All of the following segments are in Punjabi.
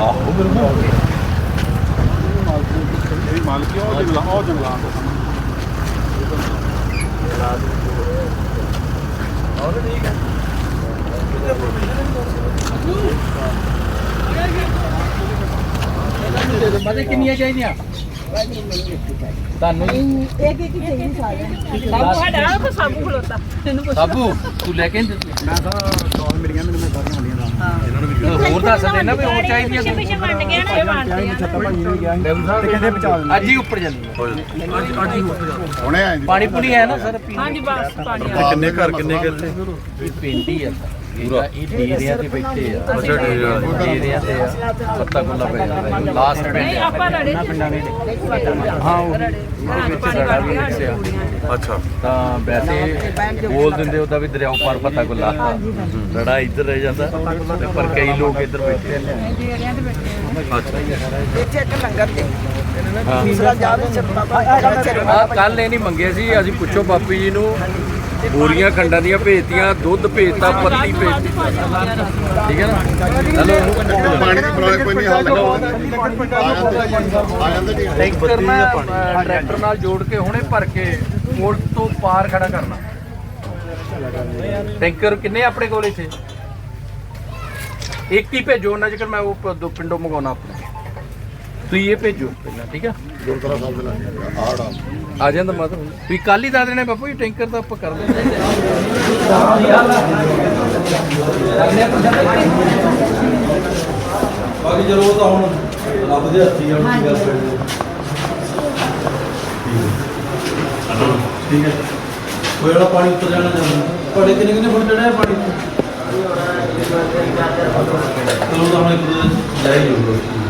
ਆਹੋ ਬਿਲਕੁਲ ਇਹ ਮਾਲਕੀ ਉਹ ਜੰਗਲਾ ਉਹ ਜੰਗਲਾ ਮਤੇ ਕਿੰਨੀਆਂ ਚਾਹੀਦੀਆਂ? ਤੁਹਾਨੂੰ? ਇੱਕ ਇੱਕ ਚਾਹੀਦੀ ਸਾਰਿਆਂ ਬਾਬੂ ਸਾਡਾ ਕੋ ਸਾਬੂ ਖਲੋਤਾ। ਤੈਨੂੰ ਪੁੱਛ। ਸਾਬੂ ਤੂੰ ਲੈ ਕੇ ਮੈਂ ਤਾਂ ਦੌੜ ਮਿਲੀਆਂ ਮੈਨੂੰ ਮੈਂ ਸਾਰੀਆਂ ਮਿਲੀਆਂ ਦਾ ਇਹਨਾਂ ਨੂੰ ਵੀ ਹੋਰ ਦੱਸ ਦੇ ਨਾ ਵੀ ਹੋਰ ਚਾਹੀਦੀਆਂ ਪਿੱਛੇ ਪਿੱਛੇ ਵੰਡ ਗਿਆ ਨਾ ਇਹ ਵੰਡਦੇ ਆ ਛੱਤਾ ਭਾਈ ਨੂੰ ਗਿਆ ਤੇ ਕਹਿੰਦੇ ਬਚਾ ਦਿੰਦੇ। ਅੱਜ ਹੀ ਉੱਪਰ ਜਾਂਦੀ। ਹੁਣੇ ਆਏ ਪਾਣੀ ਪੁਣੀ ਹੈ ਨਾ ਸਰ ਹਾਂਜੀ ਬਸ ਪਾਣੀ ਆ। ਕਿੰਨੇ ਘਰ ਕਿੰਨੇ ਇਹ ਪਿੰਡ ਹੀ ਆ। ਪੂਰਾ। ਇਹ ਡੇਰਿਆਂ ਤੇ ਬੈਠੇ ਆ। ਅੱਛਾ ਡੇਰਿਆਂ ਤੇ। ਆ। ਪੱਤਾ ਪੈ ਜਾਂਦਾ ਲਾਸਟ ਨਹੀਂ ਪਿੰਡ ਆਪਾਂ ਰੜੇ ਹਾਂ ਉਹ ਵਿੱਚ ਸਾਡਾ ਵੀ ਹਿੱਸਿਆ ਅੱਛਾ। ਤਾਂ ਵੈਸੇ ਬੋਲ ਦਿੰਦੇ ਉਹਦਾ ਵੀ ਦਰਿਆਓ ਪਾਰ ਪੱਤਾ ਕੋਲਾ ਰੜਾ ਇੱਧਰ ਰਹਿ ਜਾਂਦਾ। ਤੇ ਪਰ ਕਈ ਲੋਕ ਇੱਧਰ ਬੈਠੇ ਆ। ਇੱਥੇ ਇੱਕ ਲੰਗਰ ਤੇ। ਹਾਂ। ਕੱਲ ਇਹ ਨਹੀਂ ਮੰਗੇ ਸੀ ਅਸੀਂ ਪੁੱਛੋ ਬਾਪੀ ਜੀ ਨੂੰ। ਬੋਰੀਆਂ ਖੰਡਾਂ ਦੀਆਂ ਭੇਜਤੀਆਂ ਦੁੱਧ ਭੇਜਤਾ ਪੱਤੀ ਭੇਜਤੀ। ਠੀਕ ਹੈ ਨਾ? ਚਲੋ ਉਹਨੂੰ ਪਾਣੀ ਦੀ ਪ੍ਰੋਬਲਮ ਕੋਈ ਨਹੀਂ ਹੱਲ ਆ ਜਾਂਦੇ ਜੀ। ਟੈਂਕਰ ਮੈਂ ਅ, ਟਰੈਕਟਰ ਨਾਲ ਜੋੜ ਕੇ ਹੁਣੇ ਭਰ ਕੇ ਪੁਲ ਤੋਂ ਪਾਰ ਖੜਾ ਕਰਨਾ। ਟੈਂਕਰ ਕਿੰਨੇ ਆਪਣੇ ਕੋਲ ਇੱਥੇ? ਇੱਕ ਹੀ ਭੇਜੋ ਉਹਨਾਂ ਜਿਕਰ ਮੈਂ ਉਹ ਦੋ ਪਿੰਡੋਂ ਮੰਗਾਉਣਾ ਤੁਸੀਂ ਇਹ ਭੇਜੋ ਪਹਿਲਾਂ ਠੀਕ ਆ? ਗੁਰਦੁਆਰਾ ਸਾਹਿਬ ਦੇ ਲਾਗੇ ਆੜਾ ਆ। ਜਾਂਦਾ ਮਤਲਬ ਤੁਸੀਂ ਕੱਲ ਹੀ ਦੱਸ ਦੇਣੇ ਬਾਪੂ ਜੀ ਟੈਂਕਰ ਤਾਂ ਆਪਾਂ ਕਰ ਲੈਂਦੇ ਬਾਕੀ ਚਲੋ ਉਹ ਤਾਂ ਹੁਣ ਰੱਬ ਦੇ ਹੱਥੀ ਆ ਗੱਲ ਠੀਕ ਹੈ ਕੋਈ ਵਾਲਾ ਪਾਣੀ ਉੱਤਰ ਜਾਣਾ ਚਾਹੁੰਦਾ? ਤੁਹਾਡੇ ਕਿੰਨੇ ਕਿੰਨੇ ਫੁੱਟ ਚੜਿਆ ਪਾਣੀ? ਚਲੋ ਤਾਂ ਹੁਣ ਇੱਕ ਦੋ ਦਿਨ ਜਾ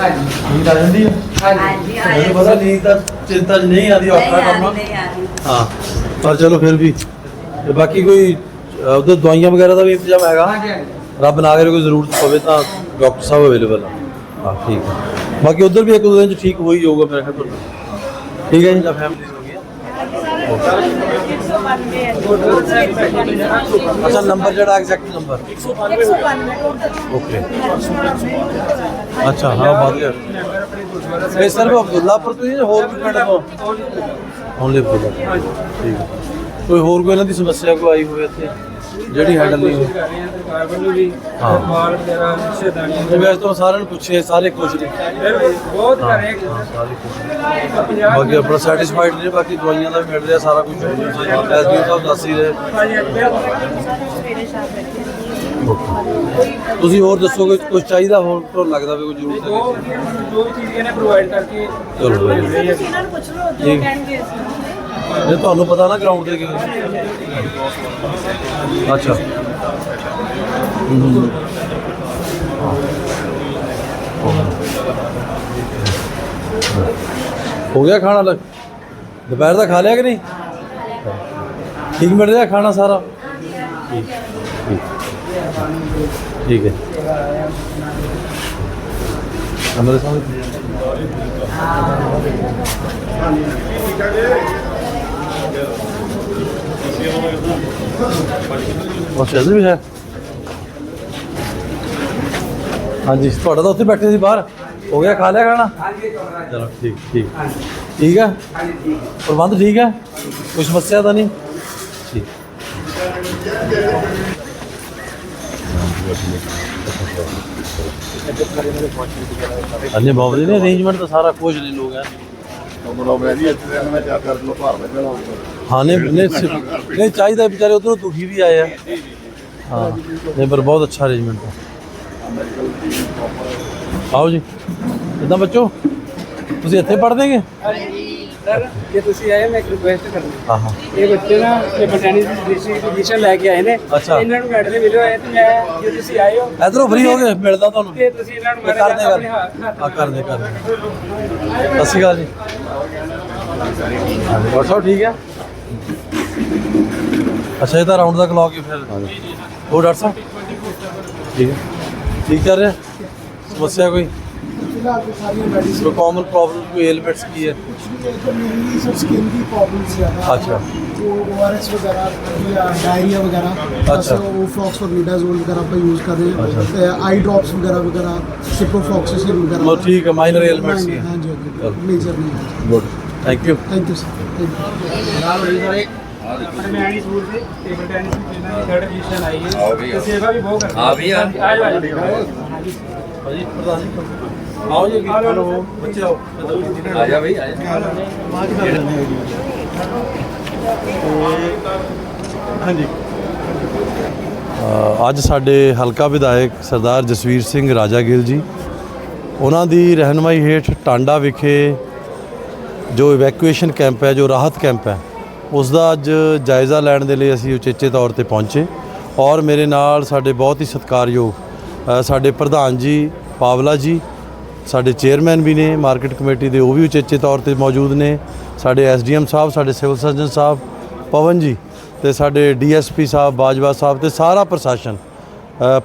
ਹਾਂਜੀ। ਹਾਂਜੀ ਨੀਂਦ ਆ ਜਾਂਦੀ ਹੈ ਹਾਂਜੀ। ਮੈਨੂੰ ਪਤਾ ਨੀਂਦ ਤਾਂ ਚਿੰਤਾ 'ਚ ਨਹੀਂ ਆਦੀ ਔਖਾ ਕੰਮ ਆ। ਨਹੀਂ ਆਦੀ ਹਾਂ ਪਰ ਚਲੋ ਫਿਰ ਵੀ। ਤੇ ਬਾਕੀ ਕੋਈ ਉੱਧਰ ਦਵਾਈਆਂ ਵਗੈਰਾ ਦਾ ਵੀ ਇੰਤਜ਼ਾਮ ਹੈਗਾ? ਰੱਬ ਨਾ ਕਰੇ ਕੋਈ ਜ਼ਰੂਰਤ ਪਵੇ ਤਾਂ ਡਾਕਟਰ ਸਾਹਿਬ ਅਵੇਲੇਬਲ ਆ। ਹਾਂ ਠੀਕ ਹੈ ਬਾਕੀ ਉੱਧਰ ਵੀ ਇੱਕ ਦੋ ਦਿਨ ਚ ਠੀਕ ਹੋ ਹੀ ਜਾਊਗਾ ਮੇਰੇ ਖਿਆਲ ਤੋਂ ਠੀਕ ਹੈ ਜੀ ਤਾਂ ਫੈਮਿਲੀ ਹੋ ਗਈ ਅੱਛਾ ਨੰਬਰ ਜਿਹੜਾ ਐਗਜ਼ੈਕਟ ਨੰਬਰ 192 ਓਕੇ ਅੱਛਾ ਹਾਂ ਬਾਤ ਗਿਆ ਇਹ ਸਿਰਫ ਅਬਦੁੱਲਾਪੁਰ ਤੋਂ ਹੀ ਜਾਂ ਹੋਰ ਵੀ ਪਿੰਡ ਤੋਂ। ਓਨਲੀ ਅਬਦੁੱਲਾ। ਠੀਕ ਹੈ। ਕੋਈ ਹੋਰ ਕੋਈ ਇਹਨਾਂ ਦੀ ਸਮੱਸਿਆ ਕੋਈ ਆਈ ਹੋਵੇ ਇੱਥੇ? ਜਿਹੜੀ ਹੈਂਡਲ ਨਹੀਂ ਹੋਈ। ਹਾਂ। ਮਾਲ ਵਗੈਰਾ ਰਿਸ਼ਤੇਦਾਰੀਆਂ ਤੇ ਵੈਸੇ ਤਾਂ ਸਾਰਿਆਂ ਨੂੰ ਪੁੱਛੇ ਸਾਰੇ ਖੁਸ਼ ਨੇ। ਬਹੁਤ ਘਰੇ ਹਾਂ, ਸਾਰੇ ਖੁਸ਼ ਨੇ। ਬਾਕੀ ਆਪਣਾ ਸੈਟੀਸਫਾਈਡ ਨੇ ਬਾਕੀ ਦਵਾਈਆਂ ਦਾ ਵੀ ਮਿਲ ਰਿਹਾ ਸਾਰਾ ਕੁਝ ਐਸਡੀਓ ਸਾਹਿਬ ਦੱਸ ਹੀ ਰਹੇ। ਤੁਸੀਂ ਹੋਰ ਦੱਸੋਗੇ ਕੁਝ ਚਾਹੀਦਾ ਹੋਰ ਤੋਂ ਲੱਗਦਾ ਵੀ ਕੋਈ ਜ਼ਰੂਰਤ ਹੈ। ਜੋ ਵੀ ਚੀਜ਼ ਇਹਨੇ ਪ੍ਰੋਵਾਈਡ ਕਰਕੇ ਚਲੋ ਵਧੀਆ। ਇਹਨਾਂ ਨੂੰ ਪੁੱਛ ਲਓ ਜੀ। ਕਹਿਣਗੇ ਇਹ ਤੁਹਾਨੂੰ ਪਤਾ ਨਾ ਗਰਾਊਂਡ ਤੇ ਕੀ ਅੱਛਾ। ਹੂੰ। ਹੋ ਗਿਆ ਖਾਣਾ ਲੱਗ ਦੁਪਹਿਰ ਦਾ ਖਾ ਲਿਆ ਕਿ ਨਹੀਂ? ਠੀਕ ਮਿਲ ਰਿਹਾ ਖਾਣਾ ਸਾਰਾ? ਠੀਕ ਠੀਕ। ਠੀਕ ਹੈ। ਅੰਦਰ ਸਾਹਮਣੇ ਬਸ ਇੱਧਰ ਵੀ ਹੈ। ਹਾਂਜੀ, ਤੁਹਾਡਾ ਤਾਂ ਉੱਥੇ ਬੈਠੇ ਸੀ ਬਾਹਰ। ਹੋ ਗਿਆ, ਖਾ ਲਿਆ ਖਾਣਾ? ਚਲੋ, ਠੀਕ ਠੀਕ। ਠੀਕ ਹੈ? ਪ੍ਰਬੰਧ ਠੀਕ ਹੈ? ਕੋਈ ਸਮੱਸਿਆ ਤਾਂ ਨਹੀਂ? ਠੀਕ। ਅੰਨੇ ਬਾਬੂ ਜੀ ਨੇ ਅਰੇਂਜਮੈਂਟ ਤਾਂ ਸਾਰਾ ਕੁਝ ਨੇ ਲੋਕ ਪਹਿਲਾਂ ਹਾਂ ਨੇ ਨੇ ਨਹੀਂ ਚਾਹੀਦਾ ਵਿਚਾਰੇ ਉਧਰੋਂ ਦੁਖੀ ਵੀ ਆਏ ਆ। ਹਾਂ ਨਹੀਂ ਪਰ ਬਹੁਤ ਅੱਛਾ ਅਰੇਂਜਮੈਂਟ ਹੈ ਆਓ ਜੀ। ਇਦਾਂ ਬੱਚੋ? ਤੁਸੀਂ ਇੱਥੇ ਪੜ੍ਹਦੇਗੇ ਸਰ ਜੇ ਤੁਸੀਂ ਆਏ ਮੈਂ ਇੱਕ ਰਿਕੁਐਸਟ ਕਰਨੀ ਹਾਂ ਹਾਂ। ਇਹ ਬੱਚੇ ਨਾ ਟੇਬਲ ਟੈਨਿਸ ਦੀ ਡਿਸਟ੍ਰਿਕਟ ਪੋਜੀਸ਼ਨ ਲੈ ਕੇ ਆਏ ਨੇ। ਅੱਛਾ। ਇਹਨਾਂ ਨੂੰ ਮੈਡਲ ਮਿਲਿਆ ਹੋਇਆ ਤੇ ਮੈਂ ਜੇ ਤੁਸੀਂ ਆਏ ਹੋ ਇਧਰੋਂ ਫ੍ਰੀ ਹੋ ਗਏ ਮਿਲਦਾ ਤੁਹਾਨੂੰ। ਤੇ ਤੁਸੀਂ ਇਹਨਾਂ ਨੂੰ ਇਹ ਮਾੜਾ ਕਰਦੇ ਆਪਣੇ ਹੱਥ ਹਾਂ ਕਰਦੇ ਕਰਦੇ ਸਤਿ ਸ਼੍ਰੀ ਅਕਾਲ ਜੀ। ਹਾਂਜੀ ਡਾਕਟਰ ਸਾਹਿਬ ਠੀਕ ਹੈ? ਅੱਛਾ ਇਹ ਤਾਂ ਰਾਉਂਡ ਦਾ ਕਲੌਕ ਹੀ ਫਿਰ। ਉਹ ਡਾਕਟਰ ਸਾਹਿਬ? ਠੀਕ ਹੈ। ਠੀਕ ਚੱਲ ਰਿਹਾ? ਸਮੱਸਿਆ ਕੋਈ? ਫਿਲਹਾਲ ਤਾਂ ਸਾਰੀਆਂ ਮੈਡੀਸਿਨ ਕੋਈ ਕਾਮਨ ਪ੍ਰੋਬਲਮ ਕੋਈ ਐਲੀਮੈਂਟਸ ਕੀ ਹੈ ਮੇਰੀ ਸਭ ਸਕਿਨ ਦੀ ਪ੍ਰੋਬਲਮਸ ਜ਼ਿਆਦਾ ਅੱਛਾ ਉਹ ORS ਵਗੈਰਾ ਜਾਂ ਡਾਇਰੀਆ ਵਗੈਰਾ ਅੱਛਾ। ਅੱਛਾ ਉਹ ਫਲੌਕਸ ਵਗੈਰਾ ਵਗੈਰਾ ਆਪਾਂ ਯੂਜ਼ ਕਰ ਰਹੇ ਹਾਂ ਆਈ ਡ੍ਰੌਪਸ ਵਗੈਰਾ ਵਗੈਰਾ ਸਿਪੋਫਲੌਕਸਿਸਿਨ ਵਗੈਰਾ ਮੋ ਠੀਕ ਹੈ ਮਾਈਨਰ ਐਲੀਮੈਂਟਸ ਹਾਂਜੀ ਕੀ ਹੈ ਆਓ ਆ। ਆ ਜੀ ਜਾ ਅੱਜ ਸਾਡੇ ਹਲਕਾ ਵਿਧਾਇਕ ਸਰਦਾਰ ਜਸਵੀਰ ਸਿੰਘ ਰਾਜਾ ਗਿੱਲ ਜੀ ਉਹਨਾਂ ਦੀ ਰਹਿਨਮਾਈ ਹੇਠ ਟਾਂਡਾ ਵਿਖੇ ਜੋ ਇਵੈਕੂਏਸ਼ਨ ਕੈਂਪ ਹੈ ਜੋ ਰਾਹਤ ਕੈਂਪ ਹੈ ਉਸ ਦਾ ਅੱਜ ਜਾਇਜ਼ਾ ਲੈਣ ਦੇ ਲਈ ਅਸੀਂ ਉਚੇਚੇ ਤੌਰ ਤੇ ਪਹੁੰਚੇ ਔਰ ਮੇਰੇ ਨਾਲ ਸਾਡੇ ਬਹੁਤ ਹੀ ਸਤਿਕਾਰਯੋਗ ਸਾਡੇ ਪ੍ਰਧਾਨ ਜੀ ਪਾਵਲਾ ਜੀ ਸਾਡੇ ਚੇਅਰਮੈਨ ਵੀ ਨੇ ਮਾਰਕੀਟ ਕਮੇਟੀ ਦੇ ਉਹ ਵੀ ਉਚੇਚੇ ਤੌਰ ਤੇ ਮੌਜੂਦ ਨੇ, ਸਾਡੇ ਐਸਡੀਐਮ ਸਾਹਿਬ, ਸਾਡੇ ਸਿਵਲ ਸਰਜਨ ਸਾਹਿਬ, ਪਵਨ ਜੀ ਤੇ ਸਾਡੇ ਡੀਐਸਪੀ ਸਾਹਿਬ, ਬਾਜਵਾ ਸਾਹਿਬ ਤੇ ਸਾਰਾ ਪ੍ਰਸ਼ਾਸਨ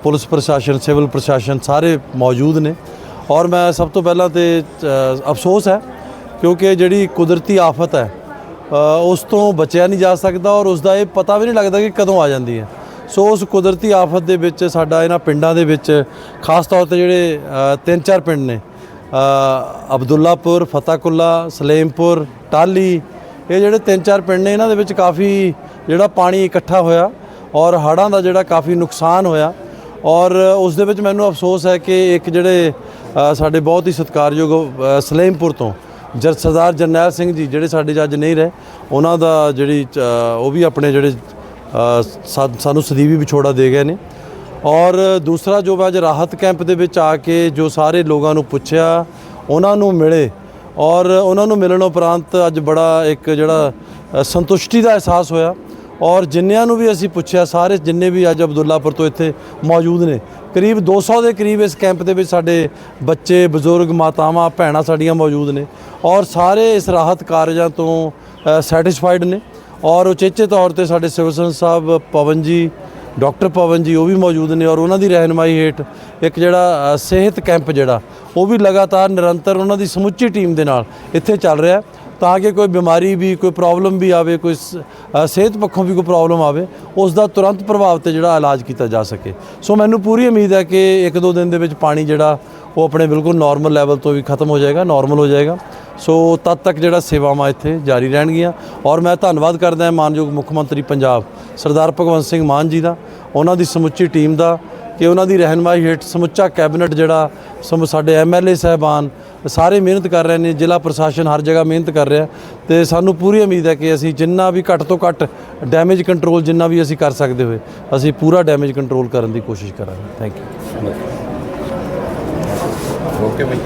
ਪੁਲਿਸ ਪ੍ਰਸ਼ਾਸਨ, ਸਿਵਲ ਪ੍ਰਸ਼ਾਸਨ ਸਾਰੇ ਮੌਜੂਦ ਨੇ। ਔਰ ਮੈਂ ਸਭ ਤੋਂ ਪਹਿਲਾਂ ਤੇ ਅਫਸੋਸ ਹੈ ਕਿਉਂਕਿ ਜਿਹੜੀ ਕੁਦਰਤੀ ਆਫਤ ਹੈ ਉਸ ਤੋਂ ਬਚਿਆ ਨਹੀਂ ਜਾ ਸਕਦਾ ਔਰ ਉਸ ਦਾ ਇਹ ਪਤਾ ਵੀ ਨਹੀਂ ਲੱਗਦਾ ਕਿ ਕਦੋਂ ਆ ਜਾਂਦੀ ਹੈ। ਸੋ ਉਸ ਕੁਦਰਤੀ ਆਫਤ ਦੇ ਵਿੱਚ, ਸਾਡਾ ਇਹਨਾਂ ਪਿੰਡਾਂ ਦੇ ਵਿੱਚ, ਖਾਸ ਤੌਰ ਤੇ ਜਿਹੜੇ ਤਿੰਨ ਚਾਰ ਪਿੰਡ ਨੇ ਅਬਦੁੱਲਾਪੁਰ, ਫਤਿਹਕੁੱਲਾ, ਸਲੇਮਪੁਰ ਟਾਲੀ ਇਹ ਜਿਹੜੇ ਤਿੰਨ ਚਾਰ ਪਿੰਡ ਨੇ, ਇਹਨਾਂ ਦੇ ਵਿੱਚ ਕਾਫੀ ਜਿਹੜਾ ਪਾਣੀ ਇਕੱਠਾ ਹੋਇਆ ਔਰ ਹੜ੍ਹਾਂ ਦਾ ਜਿਹੜਾ ਕਾਫੀ ਨੁਕਸਾਨ ਹੋਇਆ ਔਰ ਉਸ ਦੇ ਵਿੱਚ ਮੈਨੂੰ ਅਫਸੋਸ ਹੈ ਕਿ ਇੱਕ ਜਿਹੜੇ ਸਾਡੇ ਬਹੁਤ ਹੀ ਸਤਿਕਾਰਯੋਗ ਸਲੇਮਪੁਰ ਤੋਂ ਜਰ, ਸਰਦਾਰ ਜਰਨੈਲ ਸਿੰਘ ਜੀ, ਜਿਹੜੇ ਸਾਡੇ 'ਚ ਅੱਜ ਨਹੀਂ ਰਹੇ, ਉਹਨਾਂ ਦਾ ਜਿਹੜੀ ਉਹ ਵੀ ਆਪਣੇ ਜਿਹੜੇ ਸਾਨੂੰ ਸਦੀਵੀ ਵਿਛੋੜਾ ਦੇ ਗਏ ਨੇ। ਔਰ ਦੂਸਰਾ ਜੋ ਅੱਜ ਰਾਹਤ ਕੈਂਪ ਦੇ ਵਿੱਚ ਆ ਕੇ ਜੋ ਸਾਰੇ ਲੋਕਾਂ ਨੂੰ ਪੁੱਛਿਆ, ਉਹਨਾਂ ਨੂੰ ਮਿਲੇ ਔਰ ਉਹਨਾਂ ਨੂੰ ਮਿਲਣ ਉਪਰੰਤ ਅੱਜ ਬੜਾ ਇੱਕ ਜਿਹੜਾ ਸੰਤੁਸ਼ਟੀ ਦਾ ਅਹਿਸਾਸ ਹੋਇਆ ਔਰ ਜਿੰਨਿਆਂ ਨੂੰ ਵੀ ਅਸੀਂ ਪੁੱਛਿਆ, ਸਾਰੇ ਜਿੰਨੇ ਵੀ ਅੱਜ ਅਬਦੁੱਲਾਪੁਰ ਤੋਂ ਇੱਥੇ ਮੌਜੂਦ ਨੇ, ਕਰੀਬ 200 ਦੇ ਕਰੀਬ ਇਸ ਕੈਂਪ ਦੇ ਵਿੱਚ ਸਾਡੇ ਬੱਚੇ, ਬਜ਼ੁਰਗ, ਮਾਤਾਵਾਂ, ਭੈਣਾਂ ਸਾਡੀਆਂ ਮੌਜੂਦ ਨੇ ਔਰ ਸਾਰੇ ਇਸ ਰਾਹਤ ਕਾਰਜਾਂ ਤੋਂ ਸੈਟੀਸਫਾਈਡ ਨੇ ਔਰ ਉਚੇਚੇ ਤੌਰ ਤੇ ਸਾਡੇ ਸਿਵਲ ਸਰਜਨ ਸਾਹਿਬ, ਪਵਨ ਜੀ ਡਾਕਟਰ ਪਵਨ ਜੀ ਉਹ ਵੀ ਮੌਜੂਦ ਨੇ ਔਰ ਉਹਨਾਂ ਦੀ ਰਹਿਨਮਾਈ ਹੇਠ ਇੱਕ ਜਿਹੜਾ ਸਿਹਤ ਕੈਂਪ ਜਿਹੜਾ, ਉਹ ਵੀ ਲਗਾਤਾਰ ਨਿਰੰਤਰ ਉਹਨਾਂ ਦੀ ਸਮੁੱਚੀ ਟੀਮ ਦੇ ਨਾਲ ਇੱਥੇ ਚੱਲ ਰਿਹਾ ਤਾਂ ਕਿ ਕੋਈ ਬਿਮਾਰੀ ਵੀ, ਕੋਈ ਪ੍ਰੋਬਲਮ ਵੀ ਆਵੇ, ਕੋਈ ਸਿਹਤ ਪੱਖੋਂ ਵੀ ਕੋਈ ਪ੍ਰੋਬਲਮ ਆਵੇ, ਉਸ ਦਾ ਤੁਰੰਤ ਪ੍ਰਭਾਵ ਤੇ ਜਿਹੜਾ ਇਲਾਜ ਕੀਤਾ ਜਾ ਸਕੇ। ਸੋ ਮੈਨੂੰ ਪੂਰੀ ਉਮੀਦ ਹੈ ਕਿ ਇੱਕ ਦੋ ਦਿਨ ਦੇ ਵਿੱਚ ਪਾਣੀ ਜਿਹੜਾ ਉਹ ਆਪਣੇ ਬਿਲਕੁਲ ਨਾਰਮਲ ਲੈਵਲ ਤੋਂ ਵੀ ਖਤਮ ਹੋ ਜਾਏਗਾ ਨਾਰਮਲ ਹੋ ਜਾਏਗਾ। ਸੋ ਤਦ ਤੱਕ ਜਿਹੜਾ ਸੇਵਾਵਾਂ ਇੱਥੇ ਜਾਰੀ ਰਹਿਣਗੀਆਂ। ਔਰ ਮੈਂ ਧੰਨਵਾਦ ਕਰਦਾ ਹਾਂ ਮਾਨਯੋਗ ਮੁੱਖ ਮੰਤਰੀ ਪੰਜਾਬ, ਸਰਦਾਰ ਭਗਵੰਤ ਸਿੰਘ ਮਾਨ ਜੀ ਦਾ, ਉਹਨਾਂ ਦੀ ਸਮੁੱਚੀ ਟੀਮ ਦਾ, ਕਿ ਉਹਨਾਂ ਦੀ ਰਹਿਨਮਾਈ ਹੇਠ ਸਮੁੱਚਾ ਕੈਬਨਿਟ ਜਿਹੜਾ ਸਮ, ਸਾਡੇ ਐਮਐਲਏ ਸਹਿਬਾਨ, ਸਾਰੇ ਮਿਹਨਤ ਕਰ ਰਹੇ ਨੇ, ਜ਼ਿਲ੍ਹਾ ਪ੍ਰਸ਼ਾਸਨ ਹਰ ਜਗ੍ਹਾ ਮਿਹਨਤ ਕਰ ਰਿਹਾ। ਤੇ ਸਾਨੂੰ ਪੂਰੀ ਉਮੀਦ ਹੈ ਕਿ ਅਸੀਂ ਜਿੰਨਾ ਵੀ ਘੱਟ ਤੋਂ ਘੱਟ ਡੈਮੇਜ ਕੰਟਰੋਲ ਜਿੰਨਾ ਵੀ ਅਸੀਂ ਕਰ ਸਕਦੇ ਹੋਏ, ਅਸੀਂ ਪੂਰਾ ਡੈਮੇਜ ਕੰਟਰੋਲ ਕਰਨ ਦੀ ਕੋਸ਼ਿਸ਼ ਕਰਾਂਗੇ। ਥੈਂਕ ਯੂ ਓਕੇ ਬਈ